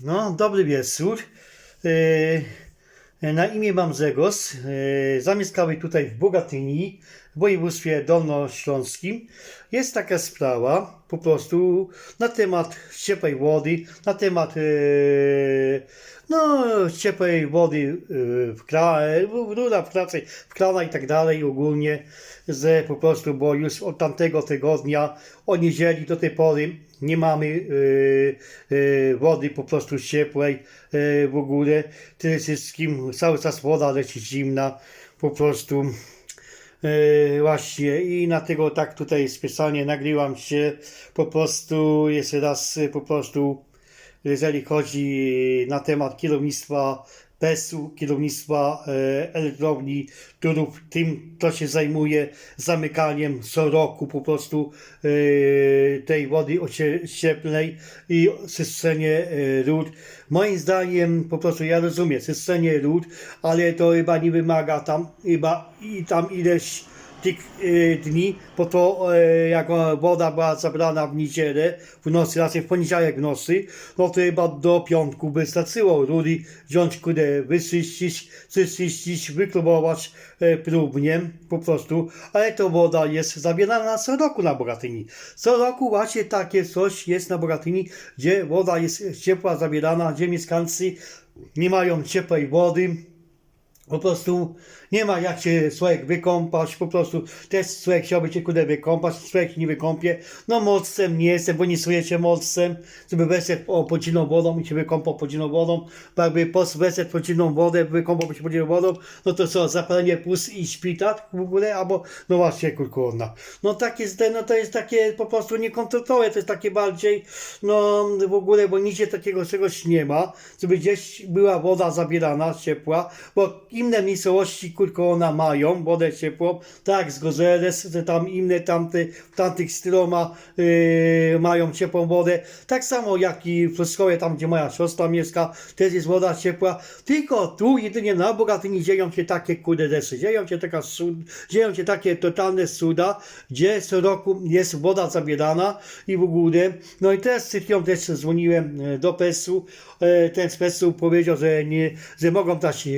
No, dobry wieczór. E, Na imię mam Zegos. E, Zamieszkały tutaj w Bogatyni, w województwie dolnośląskim. Jest taka sprawa, po prostu na temat ciepłej wody, na temat e, no, ciepłej wody w kranie, w w pracy, w krana i tak dalej ogólnie, że po prostu, bo już od tamtego tygodnia, od niedzieli do tej pory nie mamy e, e, wody po prostu ciepłej e, w ogóle. Tyle wszystkim, cały czas woda leci zimna, po prostu. E, właśnie i dlatego tak tutaj specjalnie nagrywam się po prostu jeszcze raz po prostu jeżeli chodzi na temat kierownictwa PES-u, kierownictwa e, elektrowni Turów, tym to się zajmuje zamykaniem co roku po prostu e, tej wody ocieplnej i systemie e, ród. Moim zdaniem po prostu ja rozumiem systemie ród, ale to chyba nie wymaga tam chyba i tam ileś tych e, dni, bo to e, jak woda była zabrana w niedzielę, w nocy, raczej w poniedziałek w nocy, no to chyba do piątku by starczyło rury wziąć, kudę, wyczyścić, czyścić, wyklubować e, próbnie, po prostu, ale to woda jest zabierana co roku na Bogatyni. Co roku właśnie takie coś jest na Bogatyni, gdzie woda jest ciepła, zabierana, gdzie mieszkańcy nie mają ciepłej wody, po prostu nie ma jak się człowiek wykąpać, po prostu też człowiek chciałby się kudę wykąpać, człowiek nie wykąpie. No mocem nie jestem, bo nie czuję się mocem, żeby weseć o podziną wodą i się wykąpał podziną wodą, bo jakby pos weseć podziną wodę, wykąpał się podziną wodą, no to co, zapalenie pust i szpital w ogóle, albo no właśnie kurkurna. No takie, no to jest takie po prostu niekontrolowane, to jest takie bardziej, no w ogóle, bo nigdzie takiego czegoś nie ma, żeby gdzieś była woda zabierana, ciepła, bo inne miejscowości kurkona mają wodę ciepłą, tak z Gozeles, że tam inne tamte, tamtych styloma yy, mają ciepłą wodę, tak samo jak i w Pruszkowie, tam gdzie moja siostra mieszka, też jest woda ciepła, tylko tu jedynie na Bogatyni dzieją się takie kude desy, dzieją się, taka, dzieją się takie totalne cuda, gdzie co roku jest woda zabierana i w ogóle, no i teraz z chwilą też dzwoniłem e, do PES-u, e, ten z PES-u powiedział, że, nie, że mogą dać e,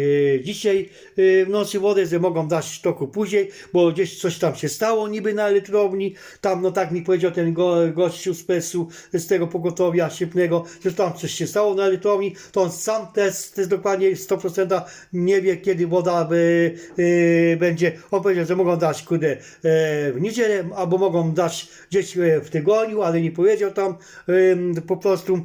dzisiaj e, w nocy wodę, że mogą dać toku później, bo gdzieś coś tam się stało niby na elektrowni, tam no tak mi powiedział ten go, gościu z z tego pogotowia siepnego, że tam coś się stało na elektrowni, to on sam też, też dokładnie 100% nie wie kiedy woda by, e, będzie, on powiedział, że mogą dać kudę e, w niedzielę, albo mogą dać gdzieś e, w tygodniu, ale nie powiedział tam em, po prostu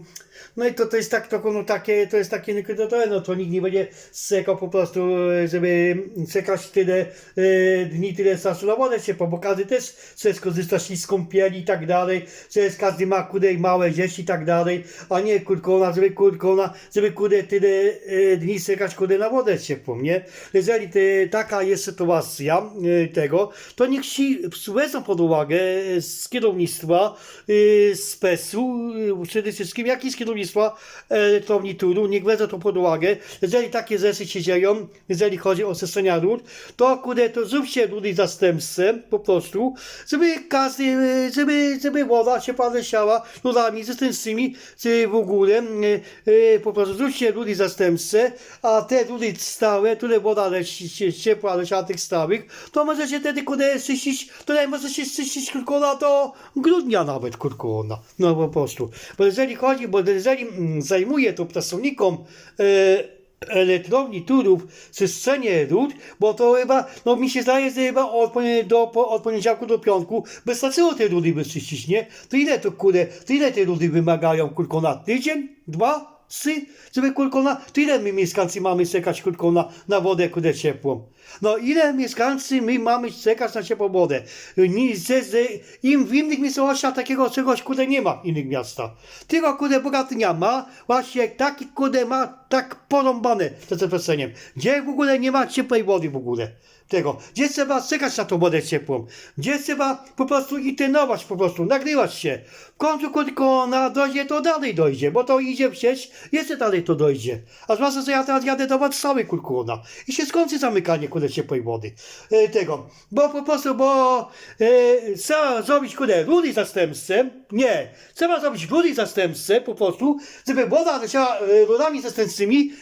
no i to, to jest tak, to, no, takie, to jest takie nekrytotowe, no to nikt nie będzie sekał po prostu, e, żeby czekać tyle e, dni, tyle czasu na wodę ciepłą, bo każdy też chce skorzystać z kąpieli i tak dalej, jest, każdy ma kudę i małe dzieci i tak dalej, a nie kurkona, żeby kurkona, żeby kudę tyle e, dni czekać kudę na wodę ciepłą, nie? Jeżeli te, taka jest sytuacja e, tego, to niech ci wezmą pod uwagę z kierownictwa, e, z PES-u, e, przede wszystkim, jak i z kierownictwa elektrowni Turu, niech wezmą to pod uwagę. Jeżeli takie rzeczy się dzieją, jeżeli chodzi o systemia rur, to kurde, to zróbcie rury zastępcze, po prostu, żeby każdy, e, żeby, żeby woda się leciała rurami zastępczymi, czy w ogóle, e, e, po prostu zróbcie rury zastępcze, a te rury stałe, które woda leci, ciepła leciała tych stałych, to możecie wtedy kurde czyścić, nawet możecie czyścić kurkona do grudnia nawet kurkona, no po prostu. Bo jeżeli chodzi, bo jeżeli zajmuje to pracownikom e, elektrowni Turów czyszczenie ród, bo to chyba, no mi się zdaje, że chyba od, do, od poniedziałku do piątku wystarczyło te rudy wyczyścić, nie? To ile to kurde, to ile te rudy wymagają kurko na tydzień? Dwa? Trzy? Żeby kurko na, to ile my mieszkańcy mamy czekać kurko na, na wodę kudę ciepłą? No ile mieszkańcy my mamy czekać na ciepłą wodę? Ni- ze- ze- Im w innych miejscowościach takiego czegoś kudę nie ma innych miastach. Tylko kudę Bogatynia ma, właśnie taki kudę ma tak porąbane to zaproceniem. Gdzie w ogóle nie ma ciepłej wody w ogóle. Tego. Gdzie trzeba czekać na tą wodę ciepłą. Gdzie trzeba po prostu intentować po prostu, nagrywać się. W końcu tylko na dojdzie to dalej dojdzie, bo to idzie sieć, jeszcze dalej to dojdzie. A zwłaszcza, że ja teraz jadę do Warszawy kurkuna i się skończy zamykanie kurde ciepłej wody. E, tego. Bo po prostu, bo e, trzeba zrobić kurde rudy zastępcze. Nie. Trzeba zrobić rudy zastępcze po prostu, żeby woda leciała e, rurami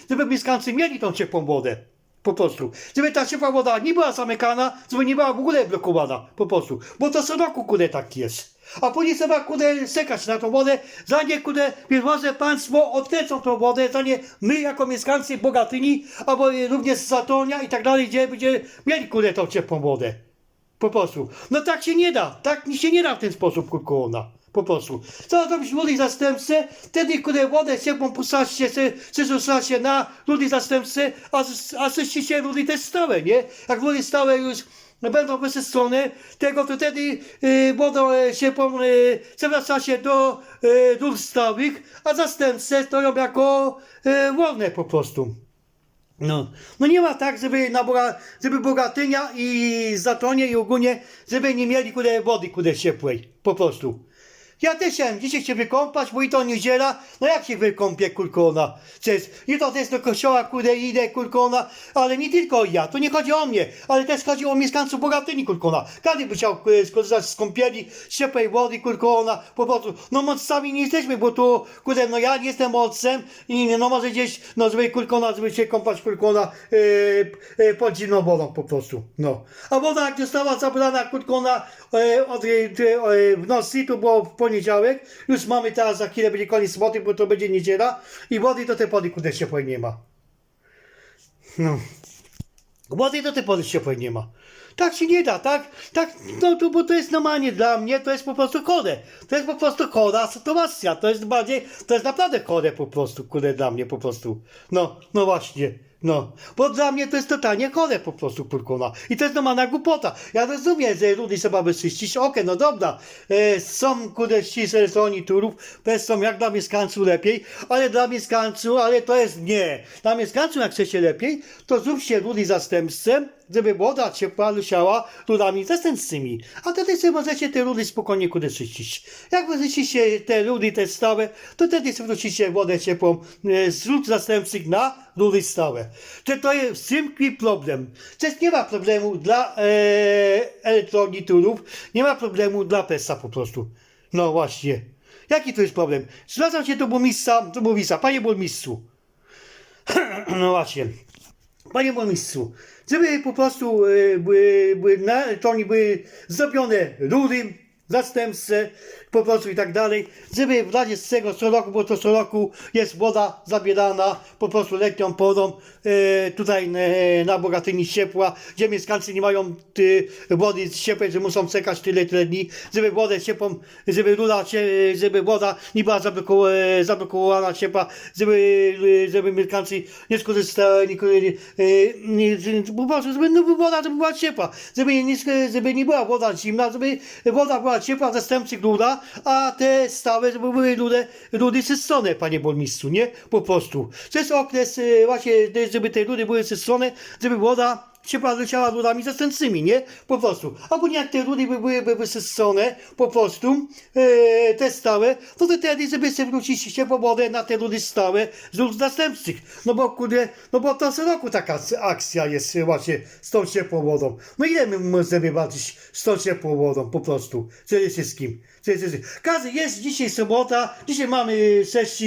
żeby mieszkańcy mieli tą ciepłą wodę. Po prostu. Żeby ta ciepła woda nie była zamykana, żeby nie była w ogóle blokowana. Po prostu. Bo to co roku kude tak jest. A później trzeba kude sekać na tą wodę, zanim więc może państwo odkręcą tą wodę, zanim my jako mieszkańcy Bogatyni, albo również Zatonia i tak dalej, gdzie będzie mieli kude tą ciepłą wodę. Po prostu. No tak się nie da. Tak się nie da w ten sposób, kurkołona. Po prostu. Co zrobić ludzi zastępcy? Wtedy, kiedy wodę ciepłą puszczacie, przerzucacie na ludzi zastępcy, a, a czyścicie ludzi też stałe, nie? Jak ludzi stałe już będą wysycone, tego to wtedy y, wodą y, ciepłą y, przewracacie do y, dół stałych, a zastępcy stoją jako y, po prostu. No, no nie ma tak, żeby, na Boga, żeby Bogatynia i Zatonie i ogólnie, żeby nie mieli kude wody kude ciepłej, po prostu. Ja też chciałem dzisiaj się wykąpać, bo i to niedziela, no jak się wykąpię, kurkona? I to też do kościoła, kude idę, kurkona, ale nie tylko ja, to nie chodzi o mnie, ale też chodzi o mieszkańców Bogatyni, kurkona. Każdy by chciał skorzystać z kąpieli, ciepłej wody, kurkona, po prostu, no mocami nie jesteśmy, bo tu, kurde, no ja nie jestem mocem i no może gdzieś, no żeby kurkona, żeby się kąpać, kurkona, e, e, pod zimną wodą po prostu, no. A woda jak została zabrana, kurkona, e, od, e, w nocy, to było w poniedziałek, już mamy teraz, za chwilę będzie koniec soboty, bo to będzie niedziela i wody do tej pory, kurde, ciepłej nie ma. No. Wody do tej pory ciepłej nie ma. Tak się nie da, tak? Tak, no to, bo to jest normalnie dla mnie, to jest po prostu chore. To jest po prostu chora sytuacja, to jest bardziej, to jest naprawdę chore po prostu, kurde, dla mnie po prostu. No, no właśnie. No, bo dla mnie to jest totalnie chore po prostu, kurkuna. I to jest normalna głupota. Ja rozumiem, że ludzi trzeba wyczyścić, okej, no dobra. E, są, kurde, ścisłe oni turów, też są jak dla mieszkańców lepiej, ale dla mieszkańców, ale to jest nie. Dla mieszkańców, jak chcecie lepiej, to zróbcie ludzi zastępcem, żeby woda ciepła leciała rurami zastępczymi. A wtedy sobie możecie te rury spokojnie kudy czyścić. Jak wyczyścicie te rury, te stałe, to wtedy sobie wrócicie wodę ciepłą e, z rur zastępczych na rury stałe. To, to jest tkwi problem. Przecież nie ma problemu dla e, elektronii turów, nie ma problemu dla PESA po prostu. No właśnie. Jaki to jest problem? Zwracam się do burmistrza, do burmistrza, panie burmistrzu. no właśnie. Panie burmistrzu, żeby po prostu e, były, były na, to były zrobione rury, zastępcze, po prostu i tak dalej, żeby w razie z tego co roku, bo to co roku jest woda zabierana po prostu letnią porą e, tutaj e, na Bogatyni ciepła, gdzie mieszkańcy nie mają ty, wody ciepłej, że muszą czekać tyle, tyle dni, żeby wodę ciepłą, żeby rura, żeby woda nie była zabloko, e, zablokowana ciepła, żeby, e, żeby mieszkańcy nie skorzystali, nie, nie, nie, po prostu, żeby no, woda żeby była ciepła, żeby nie, żeby nie była woda zimna, żeby woda była ciepła, zastępczych rura, a te stałe żeby były rudy, rudy systone, panie burmistrzu, nie? Po prostu. To jest okres e, właśnie, żeby te rudy były systone, żeby woda ciepła leciała rurami zastępczymi, nie? Po prostu. A później jak te rudy by były wysycone, po prostu, e, te stałe, to wtedy, żeby sobie wrócić ciepłą wodę na te rudy stałe z rur zastępczych. No bo kurde, no bo to co roku taka akcja jest właśnie z tą ciepłą wodą. No ile my możemy walczyć z tą ciepłą wodą, po prostu. Przede wszystkim. Przede wszystkim. Każdy jest dzisiaj sobota, dzisiaj mamy 6 e,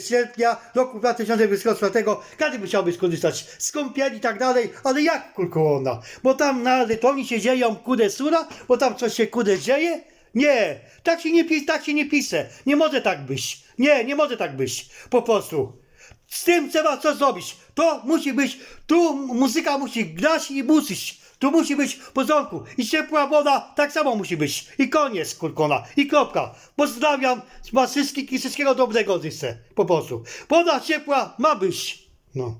sierpnia roku 2024, każdy by chciałby skorzystać z kąpieli i tak dalej, ale jak kurkołona? Bo tam na Letoni się dzieją kude sura, bo tam coś się kude dzieje? Nie, tak się nie, pi- tak się nie pisze. Nie może tak być. Nie, nie może tak być. Po prostu. Z tym trzeba coś zrobić. To musi być, tu muzyka musi grać i buczyć. Tu musi być w porządku. I ciepła woda tak samo musi być. I koniec, kurkona. I kropka. Pozdrawiam was i wszystkiego dobrego życzę. Po prostu. Woda ciepła ma być. No.